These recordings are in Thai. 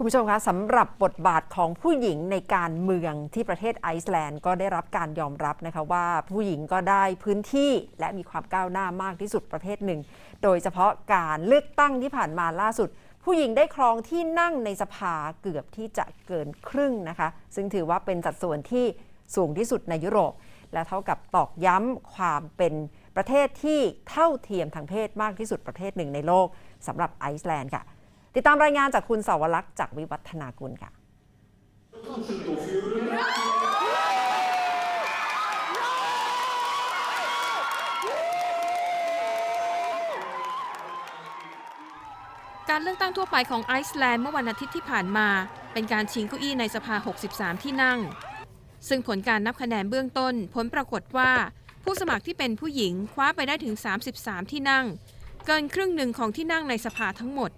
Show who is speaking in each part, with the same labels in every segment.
Speaker 1: คุณผู้ชมคะสำหรับบทบาทของผู้หญิงในการเมืองที่ประเทศไอซ์แลนด์ก็ได้รับการยอมรับนะคะว่าผู้หญิงก็ได้พื้นที่และมีความก้าวหน้ามากที่สุดประเทศหนึ่ง โดยเฉพาะการเลือกตั้งที่ผ่านมาล่าสุด ผู้หญิงได้ครองที่นั่งในสภาเกือบที่จะเกินครึ่งนะคะ ซึ่งถือว่าเป็นสัดส่วนที่สูงที่สุดในยุโรป และเท่ากับตอกย้ำความเป็นประเทศที่เท่าเทียมทางเพศมากที่สุดประเทศหนึ่งในโลกสำหรับไอซ์แลนด์ค่ะ ติดตามรายงานจากคุณสาวรักษ์จากวิวัฒนากุลค่ะ
Speaker 2: การเลือกตั้งทั่วไปของไอซ์แลนด์เมื่อวันอาทิตย์ที่ผ่านมา เป็นการชิงเก้าอี้ในสภา 63 ที่นั่ง ซึ่งผลการนับคะแนนเบื้องต้น ผลปรากฏว่า ผู้สมัครที่เป็นผู้หญิงคว้าไปได้ถึง 33 ที่นั่ง เกินครึ่งหนึ่งของที่นั่งในสภาทั้งหมด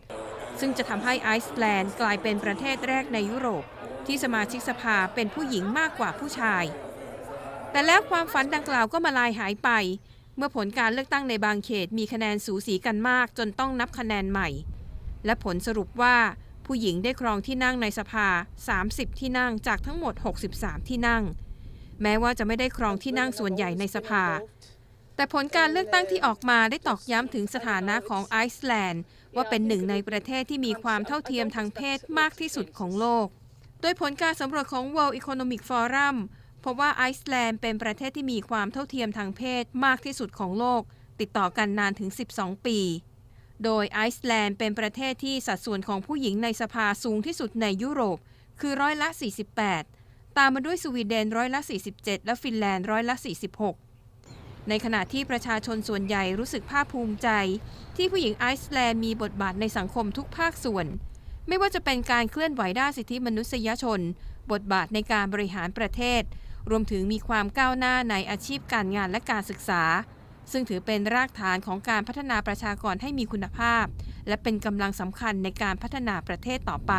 Speaker 2: ซึ่งจะทำให้ไอซ์แลนด์กลายเป็นประเทศแรกในยุโรป ที่สมาชิกสภาเป็นผู้หญิงมากกว่าผู้ชาย แต่แล้วความฝันดังกล่าวก็มาลายหายไป เมื่อผลการเลือกตั้งในบางเขตมีคะแนนสูสีกันมากจนต้องนับคะแนนใหม่ และผลสรุปว่าผู้หญิงได้ครองที่นั่งในสภา 30 ที่นั่งจากทั้งหมด 63 ที่นั่ง แม้ว่าจะไม่ได้ครองที่นั่งส่วนใหญ่ในสภา แต่ผลการเลือกตั้งที่ออกมาได้ตอกย้ำถึงสถานะของไอซ์แลนด์ ว่าเป็นหนึ่งในประเทศที่มีความเท่าเทียมทางเพศมากที่สุดของโลก โดยผลการสำรวจของ World Economic Forum พบว่าไอซ์แลนด์เป็นประเทศที่มีความเท่าเทียมทางเพศมากที่สุดของโลก ติดต่อกันนานถึง 12 ปี โดยไอซ์แลนด์เป็นประเทศที่สัดส่วนของผู้หญิงในสภาสูงที่สุดในยุโรป คือร้อยละ 48 ตามมาด้วยสวีเดนร้อยละ 47 และฟินแลนด์ร้อยละ 46 ในขณะที่ประชาชนส่วนใหญ่รู้สึกภาคภูมิใจ ที่ผู้หญิงไอซ์แลนด์มีบทบาทในสังคมทุกภาคส่วน ไม่ว่าจะเป็นการเคลื่อนไหวด้านสิทธิมนุษยชน บทบาทในการบริหารประเทศ รวมถึงมีความก้าวหน้าในอาชีพการงานและการศึกษา ซึ่งถือเป็นรากฐานของการพัฒนาประชากรให้มีคุณภาพ และเป็นกำลังสำคัญในการพัฒนาประเทศต่อไป